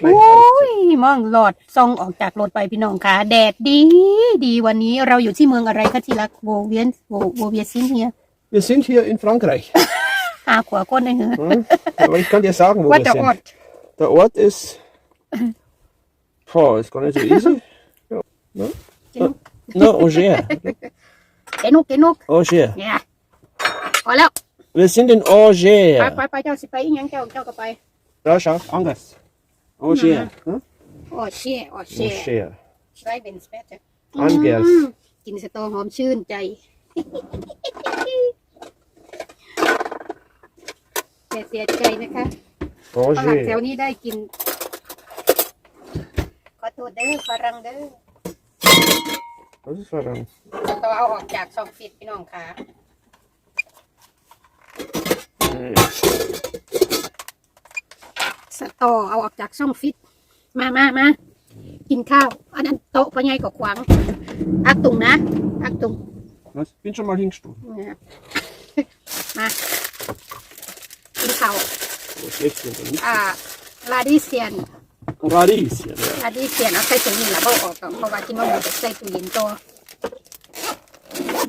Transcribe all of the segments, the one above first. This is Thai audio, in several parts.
gleich โอ้ alles. ยมองหลอดซองออกจากรถไปพี่น้องค่ะ แดดดี ดีวันนี้เราอยู่ที่เมืองอะไรคะที่รักโวเวียนโวโวเวียซินเฮีย Wir sind hier in Frankreich. หาขวาก้นเลยเหรอ Hm? Aber ich kann dir sagen, wo ว่า wir จะอด sind. Der Ort ist. Boah, ist gar nicht so easy. Genau. No, Auger. เกนุกเกนุก Auger. เนี่ยพอแล้ว Wir sind in ไป Auger. ไปไปเจ้าสิไปอีหยังเจ้าเจ้าก็ไป Da, schau, Angers. Auger. Hm? โอ้เชี่ยโอ้เชี่ย Auger. ไรเป็นสเปซ Angers. กินสตอหอมชื่นใจ แต่เสียใจนะคะฝรั่งแถว Auger. นี้ได้กิน ขอโทษเด้อฝรั่งเด้อ Was ist daran? สตอเอาออกจากซองฟิตพี่น้องค่ะ Nee. สตอเอาออกจากช่องฟิต มามามากินข้าว อันนั้นโต๊ะปะไงก็ขวางอักตุงนะอักตุง Was? Bin schon mal hingestoßen. เนี่ยมากินข้าว Wo schläfst du denn nicht? อ่าลาดิเซียน Radieschen, ja. ลาดิเซียนเอาใส่ถุงนี่แหละเบาออกก่อนเพราะว่ากินว่าหมดใส่ตู้เย็นตัว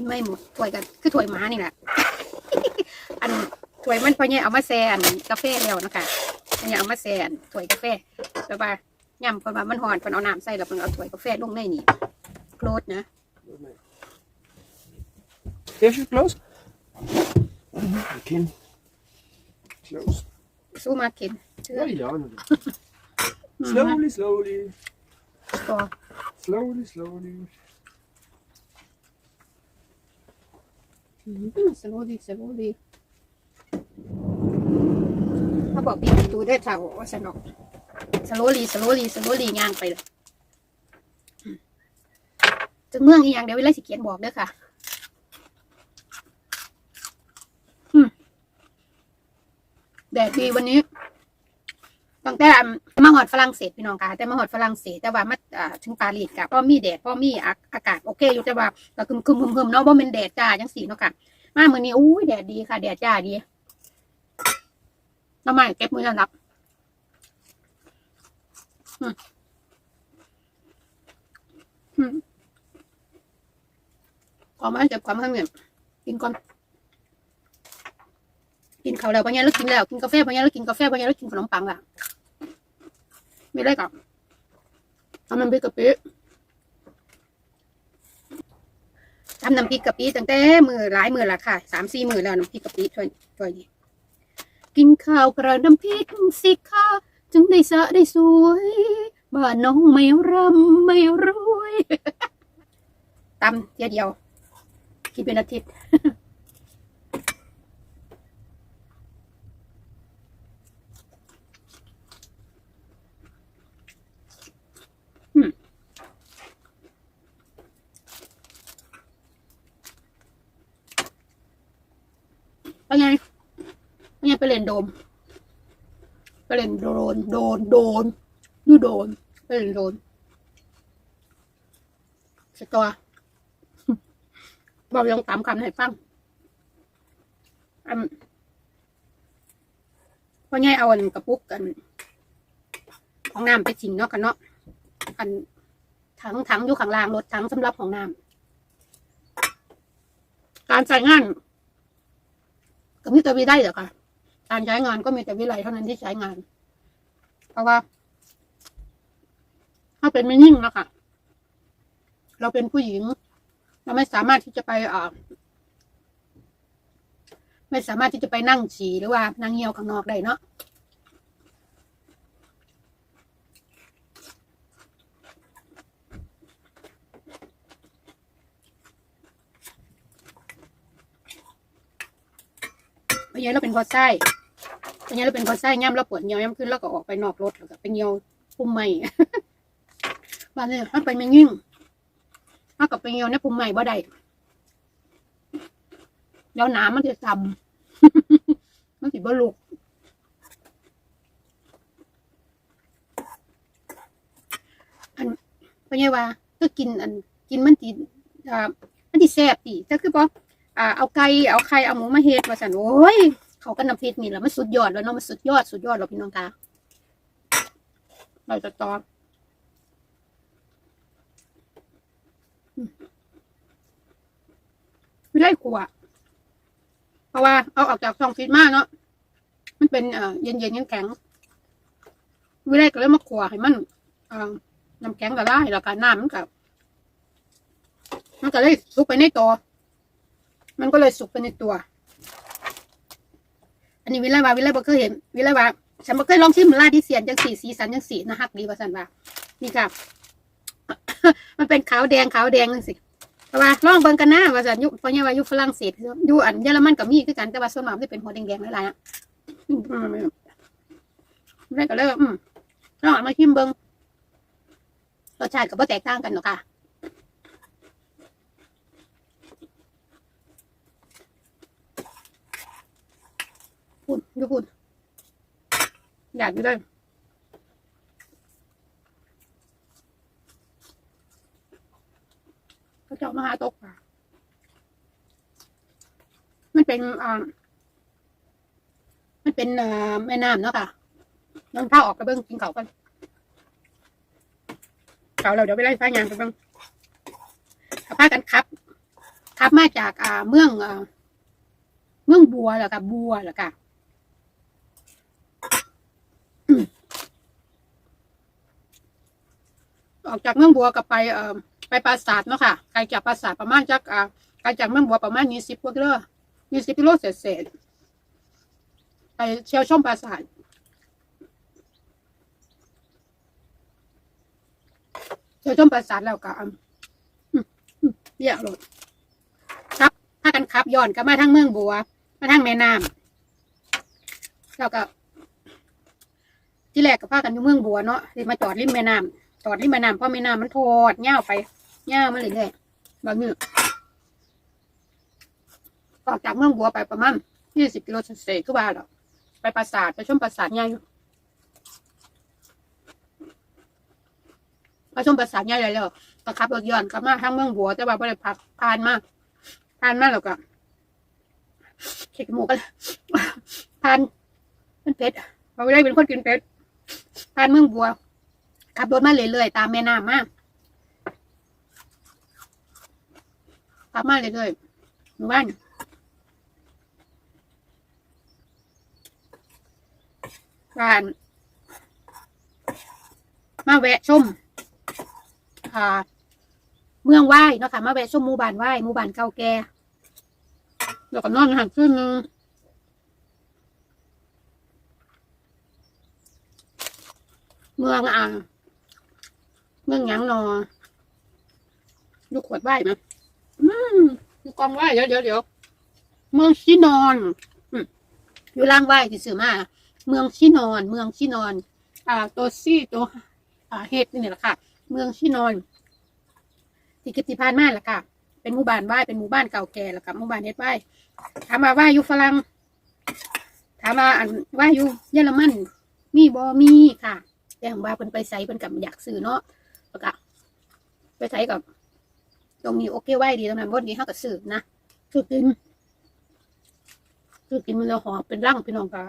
ไม่หมดถ้วยกันคือถ้วยหม้านี่แหละ อันถ้วยมันพอเนี่ยเอามาแซ่อันกาแฟแล้วนะคะ อันนี้เอามาแซ่อันถ้วยกาแฟแล้วว่าย่ำเพราะว่ามันหอนเพิ่นเอาน้ำใส่แล้วเพิ่นเอาถ้วยกาแฟลงในนี่โคลดนะ Darf ich bloß? Okay. Close. สู้มากินเชื่อ Ja, ja. Slowly, slowly. ตัว Slowly, slowly. สโลดีสโลดี เขาบอกปิดประตูได้เท่าว่าสนอกสโลลีสโลลีสโลลีย่างไปเลยจังเมืองอีหยังเดี๋ยวเวลสิเขียนบอกเด้อค่ะแดดดีวันนี้ตั้งแต่มาหอดฝรั่งเศสพี่น้องค่ะแต่มาหอดฝรั่งเศสแต่ว่ามาถึงปารีสกับก็มีแดดก็มีอาอากาศโอเคอยู่แต่ว่าก็คึมคึมคึมเนาะว่าเป็นแดดจ้าจังสีเนาะค่ะมาเมื่อนี้อุ้ยแดดดีค่ะ แดดจ้าดี น้ำมันเก็บมือนั่นรับอืมอืมขอมาเก็บความข้างเหนียกินก่อน กินข้าวแล้วปะเนี่ยแล้วกินแล้ว กินกาแฟปะเนี่ยแล้วกินกาแฟปะเนี่ยแล้วกินขนมปังอะ ไม่ได้กับทำน้ำพริกกะปิทำน้ำพริกกะปิตั้งแต่มือหลายมือละค่ะ สามสี่มือแล้วน้ำพริกกะปิถ้วยถ้วยนี้ กินข้าวกระน้ำพริกสิคะจึงได้สะได้สวยบ้านน้องไม่ร่ำไม่รวยตำเดียวเดียวกินเป็นอาทิตย์ เป็นไงเป็นไงไปเล่นโดมไปเล่นโดน โดน โดนดูโดนไปเล่นโดนสตัวบอกยังตามคำให้ฟังอันพ่อใหญ่เอาอันกระปุกกันของน้ำไปทิ้งเนาะกันเนาะอันถังถังอยู่ข้างล่างรถถังสำหรับของน้ำการใช้งานก็มีแต่วิไลเหรอคะ การใช้งานก็มีแต่วิไลเท่านั้นที่ใช้งาน เพราะว่า ถ้าเป็นไม่นิ่งแล้วค่ะ เราเป็นผู้หญิง เราไม่สามารถที่จะไปเอ่อไม่สามารถที่จะไปนั่งฉี่หรือว่านั่งเหี่ยวข้างนอกได้เนาะเพราะงั้นเราเป็นพอไส้ เพราะงั้เราเป็นพอไส้ย่ำเราปวดเหี่ยวย่ำขึ้นแล้วก็ออกไปนอกรถแล้วก็ไปเหี่ยวปุ่มใหม่บ้านนี้ถ้าไปไม่ยิ่งถ้ากับไปเหี่ยวในปุ่มใหม่บ่ได้เดี๋ยวน้ำมันจะจำมันสิบ่ลุกอันเพราะงั้นว่าก็กินอันกินมันติอ่ามันติแซ่บติแต่คือบ่อ่าเอาไก่เอาไข่เอาหมูมาเฮ็ดว่าซั่นโอ้ย เขาก็น้ำพริกนี่แหละมันสุดยอดแล้วเนาะมันสุดยอดสุดยอดแล้วพี่น้องคะเราจะตออืมไม่ได้ขวเพราะว่าเอาออกจากซองฟิตมากเนาะมันเป็นเอ่อเย็นเย็นแข็งไม่ได้ก็เลยมาขวให้มันเอ่อน้ำแข็งก็ได้แล้วก็น้ำมันกับมันก็เลยสุกไปในตัว มันก็เลยสุกไปในตัว อันนี้วิไลว่าวิไลบ่เคยเห็นวิไลว่าฉันบ่เคยลองชิมลาที่เสียนจังสีสีสันจังสีนะฮักดีว่าสันว่านี่ค่ะ มันเป็นขาวแดงขาวแดงจังสิแต่ว่าลองเบิ่งกันนะว่าสันยุเพราะเนี่ยว่ายู่ฝรั่งเศสยู่อันเยอรมันก็มีคือกันแต่ว่าส่วนมากมันจะเป็นหัวแดงๆหลายๆอะอืมอืมอืมได้ก็เลยอืมลองมาชิมเบิ่งรสชาติก็บ่แตกต่างกันหรอกค่ะ พูดดูพูดอยากอยู่เลยเขาเจาะมาหาตกปลามันเป็นอ่ามันเป็นอ่าแม่น้ำเนาะค่ะน้องข้าออกกระเบื้องกินเขากันเขาเราเดี๋ยวไปไล่ฟ้ายางไปเบ้างเขาพากันครับขับมาจากอ่าเมืองอ่าเมืองบัวเหรอคะบัวเหรอคะ ออกจากเมืองบัวก็ไปเอ่อไปปราสาทเนาะค่ะไกลจากปราสาทประมาณจักอ่าไกลจากเมืองบัวประมาณยี่สิบกิโลยี่สิบกิโลเศษเศษไปเที่ยวชมปราสาทเที่ยวชมปราสาทแล้วก็อืมอืมอืมเรียครับถ้ากันขับย้อนก็มาทางเมืองบัว มาทางแม่น้ำแล้วก็ที่แรกก็พากันอยู่เมืองบัวเนาะที่มาจอดริมแม่น้ำ จอดที่แม่น้ำเพราะแม่น้ำมันโทดเง่าวไปเง่าวมาเรื่อยๆแบบนี้ออกจากเมืองบัวไปประมาณยี่สิบกิโลเศษคือว่าหรอกไปปราสาทไปชมปราสาทใหญ่อยู่ไปชมปราสาทใหญ่เลยแล้วก็ขับรถย้อนกลับมาทางเมืองบัว แต่ว่าไม่ได้พักผ่านมาผ่านมาแล้วก็เข็ดหมูกันผ่านเป็นเป็ดเราไม่ได้เป็นคนกินเป็ดผ่านเมืองบัว ขับรถมาเรื่อยๆตามแม่น้ำมาขับมาเรื่อยๆหมู่บ้านบ้าน มาแวะชมอ่าเมืองไหว้เนาะค่ะ มาแวะชมหมู่บ้านไหว้หมู่บ้านเก่าแก่แล้วก็นอนหันขึ้นนึงเมืองอ่าง เมืองยังนอดูขวดไหวไหมอืมดูกองไหวเดี๋ยวเดี๋ยวเดี๋ยวเมืองชินอนอยู่ล่างไหวที่สื่อมาเมืองชินอน เมืองชินอน อ่า ตัวซี่ตัวอ่าเฮดนี่แหละค่ะ เมืองชินอนที่กิติพานมาแหละค่ะ เป็นหมู่บ้านไหวเป็นหมู่บ้านเก่าแก่แหละค่ะหมู่บ้านเฮ็ดไหวถามมาไหวอยู่ฝรั่งถามมาอันไหวอยู่เยอรมันมีบ่มีค่ะแต่ของว่าเพิ่นไปใส่เพิ่นกับอยากซื้อเนาะ แล้วก็ไปใส่กับ ตรงนี้โอเคไว้ดีตรงนั้นบดนี้เฮาก็ซื้อนะซื้อกินซื้อกินมันแล้วหอมเป็นร่างพี่น้องค่ะ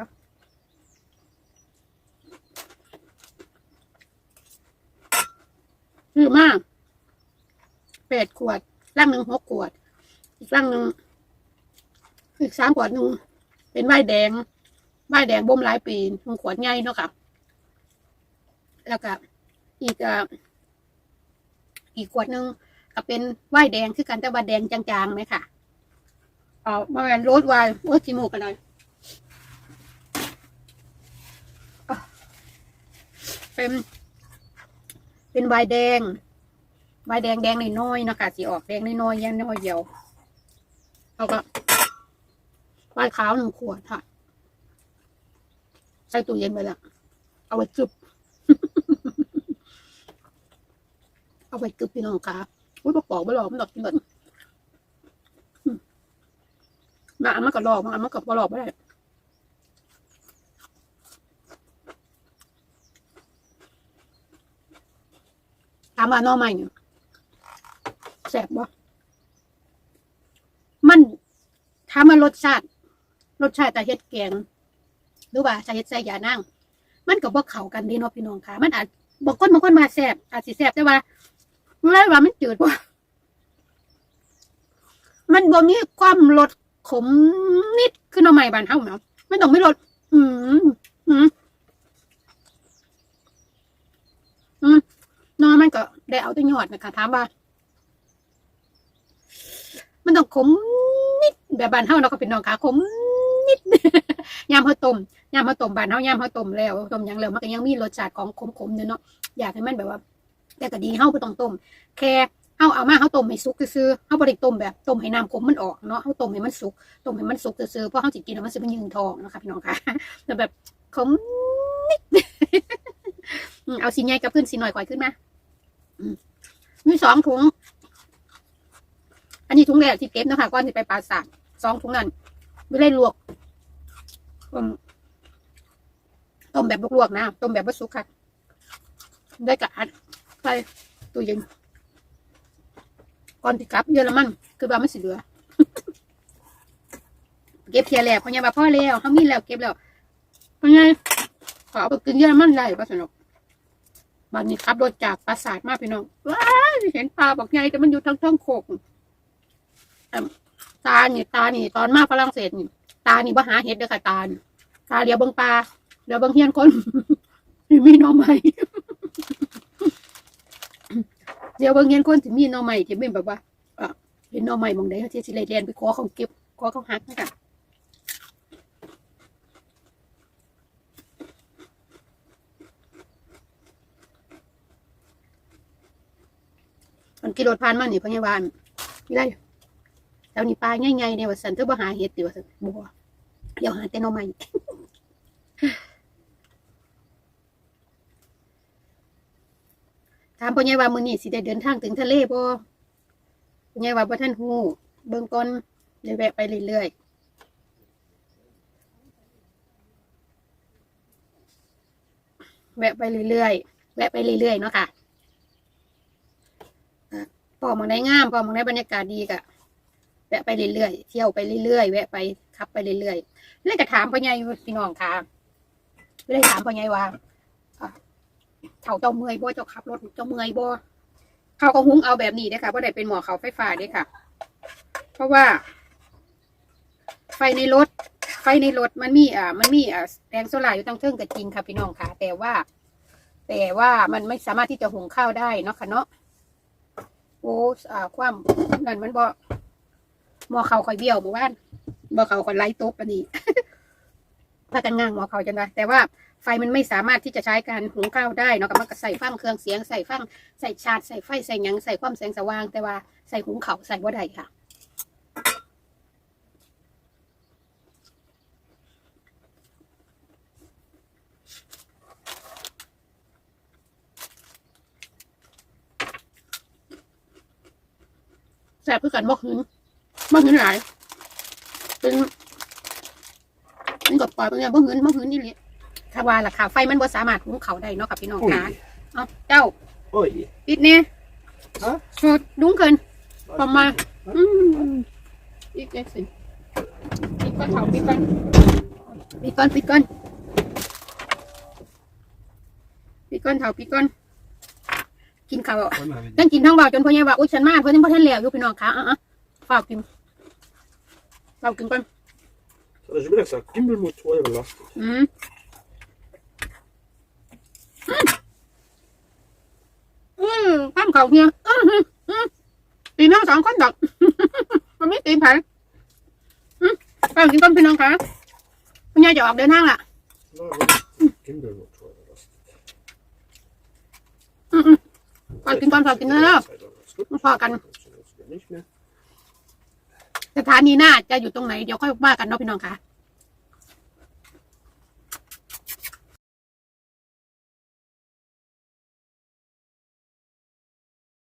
ซื้อมากแปดขวดร่างหนึ่งหกขวด อีกร่างหนึ่งอีกสามขวดหนึ่งเป็นไวน์แดงไวน์แดงบ่มหลายปีหนึ่งขวดใหญ่เนาะค่ะ แล้วก็อีกอะ อีกขวดหนึ่งก็เป็นไวน์แดงคือกันแต่ว่าแดงจางๆไหมค่ะ เอามาเป็นโรสไวน์โอ้จิมูกันหน่อยเป็น เป็นไวน์แดงไวน์แดงแดงน้อยๆนะคะสีออกแดงน้อยๆยังน้อยเดียวแล้วก็ไวน์ขาวหนึ่งขวดค่ะใส่ตู้เย็นไปแล้วเอาไว้จุบ เอาไปกึบพี่น้องค่ะอุ้ยปอกไม่หลอกมันดอกกินแบบมาอันมันก็หลอกมาอันมันก็บ่หลอกไม่ได้ถามว่าหน้อใหม่เนี่ยแสบบ่มันถามว่ารสชาติรสชาติแต่เฮ็ดแกงหรือว่าจะเฮ็ดใส่ยานั่งมันก็บ่เข้ากันดีเนาะพี่น้องค่ะ มันอาจบางคนบางคนมาแสบอาจสิแสบแต่ว่า เมื่อว่ามันจืดว่ามันบ่มีความรสขมนิดขึ้นเอาใหม่บานเฮาเนาะไม่ต้องไม่รสอืมอืมอืมนอนมันก็ได้เอาแต่ยอดนะคะถามว่า มันต้องขมนิดแบบบานเฮาเนาะก็เป็นนองขาขมนิดยามเฮาต้มยามเฮาต้มบานเฮายามเฮาต้มแล้วต้มยังแล้วมันก็ยังมีรสชาติของขมๆเนาะอยากให้มันแบบว่า แต่ก็ดีเฮาบ่ต้องต้ม แค่เฮาเอามาเฮาต้มให้สุกซื่อๆเฮาบ่ได้ต้มแบบต้มให้น้ำขมมันออกเนาะเฮาต้มให้มันสุกต้มให้มันสุกซื่อๆเพราะเฮาสิกินแล้วมันสิเป็นยืนทองนะคะพี่น้องค่ะแต่แบบขมนิดเอาสิใหญ่กับขึ้นสิหน่อยก่อยขึ้นมาอืมมีสองถุง อันนี้ถุงแรกที่เก็บนะคะก่อนสิไปปราสาทสองถุงนั้นไม่ได้ลวกต้มแบบลวกๆนะต้มแบบบ่สุกค่ะ ได้กะอัด ใส่ตู้เย็นก่อนที่กลับเยอรมันคือว่ามันสิเหลือ เก็บเทียแรกเพราะยังว่าพ่อแล้วเขามีแล้วเก็บแล้วเพราะไงขอเอาไปกินเยอรมันได้ป่ะสนุกบันนี้ขับรถจากปราสาทมาพี่น้องว้าเห็นปลาบอกไงแต่มันอยู่ทั้งท้องโคกตานี่ตานี่ตอนมาฝรั่งเศสนี่ตานี่บ่หาเห็ดเด้อค่ะตาตาเดียวเบิ่งปลาเดี๋ยวเบิ่งเฮียนคนมีน้องใหม่ ดี๋ยวบิ่งเฮียนคนที่มีหน้องใหม่ที่เป็นแบบว่าเห็นหน้องใหม่หมองใดเขาที่สิเลยเรียนไปขอเขาเก็บขอเขาหักนะคะมันกี่รถผ่านมานี่พยาบาลนี่ได้แถวนี้ปลาง่ายๆเนี่ยว่าสันเธอบ่หาเห็ดติว่าสันบ่เดี๋ยวหาแต่หน้องใหม่ ถามพ่อใหญ่ว่ามื้อนี้สิได้เดินทางถึงทะเลบ่พ่อใหญ่ว่าบ่ทันฮู้เบิ่งก่อนเดี๋ยวแวะไปเรื่อยๆแวะไปเรื่อยๆ แวะไปเรื่อยๆ เนาะค่ะอะพอมองได้งามพอมองได้บรรยากาศดีกะ แวะไปเรื่อยๆ เที่ยวไปเรื่อยๆ แวะไปขับไปเรื่อยๆเลยก็ถามพ่อใหญ่พี่น้องค่ะเลยถามพ่อใหญ่ว่า เฒ่าเจ้าเมื่อยบ่เจ้าขับรถเจ้าเมื่อยบ่เขาก็หุ้งเอาแบบนี้เด้ค่ะบ่ได้เป็นหมอเขาไฟฟ้าเด้ค่ะ เพราะว่า ไฟในรถ ไฟในรถมันมีอ่า มันมีอ่าแรงโซลาร์อยู่ตั้งเทิงก็จริงค่ะพี่น้องค่ะ แต่ว่า แต่ว่ามันไม่สามารถที่จะหุงข้าวได้เนาะค่ะเนาะโอ้อ่า ความนั่นมันบ่หมอเขาคอยเบี้ยวหมู่บ้านบ่เขาคอยไล่ตบอันนี้พากันง่างหมอเขาจังไงแต่ว่า ไฟมันไม่สามารถที่จะใช้การหุงข้าวได้เนาะก็มันก็ใส่ฟังเครื่องเสียงใส่ฟังใส่ชาร์จใส่ไฟใส่หยังใส่ความแสงสว่าง แต่ว่าใส่หุงเขาใส่บ่ได้ค่ะแสบเพื่อกันบ่หืนบ่หืนหลายเป็นเป็นกดปล่อยเป็นไงบ่หืนบ่หืนนี่เลย ถ้าว่าล่ะค่ะ ไฟมันบ่สามารถหุงข้าวได้เนาะค่ะพี่น้องค่ะ Oj. เอาเจ้า Oj. ปิดเนี่ยฮะสุดดุ้งเกินประมาณอืมอีกเล็กสิปิดก้อนเผาปิดก้อนปิดก้อนปิดก้อนปิดก้อนเผาปิดก้อนกินข้าว Kolla här vid- ตั้งกินทั้งเบาจนพ่อใหญ่ว่าอุ้ยฉันมาเพื่อนพ่อท่านแล้วอยู่พี่น้องค่ะอะอะฝากกินฝากกินก่อน Annars blir det så här, gimbal mot två jävla last. อืมอืมอื มข้ามเขาเนี่ยอืมอืมอืมตีน้องสองคนดอกมันไม่ตีนไผ่อืมฝากกินก่อนพี่น้องค่ะพ่อใหญ่จะออกเดินทางล่ะ Gimbal mot två jävla last. อืมอืมฝากกินก่อนฝากกินเนอะมาพอกัน Nicht mehr. สถานีหน้าจะอยู่ตรงไหน เดี๋ยวค่อยว่ากันเนาะพี่น้องค่ะ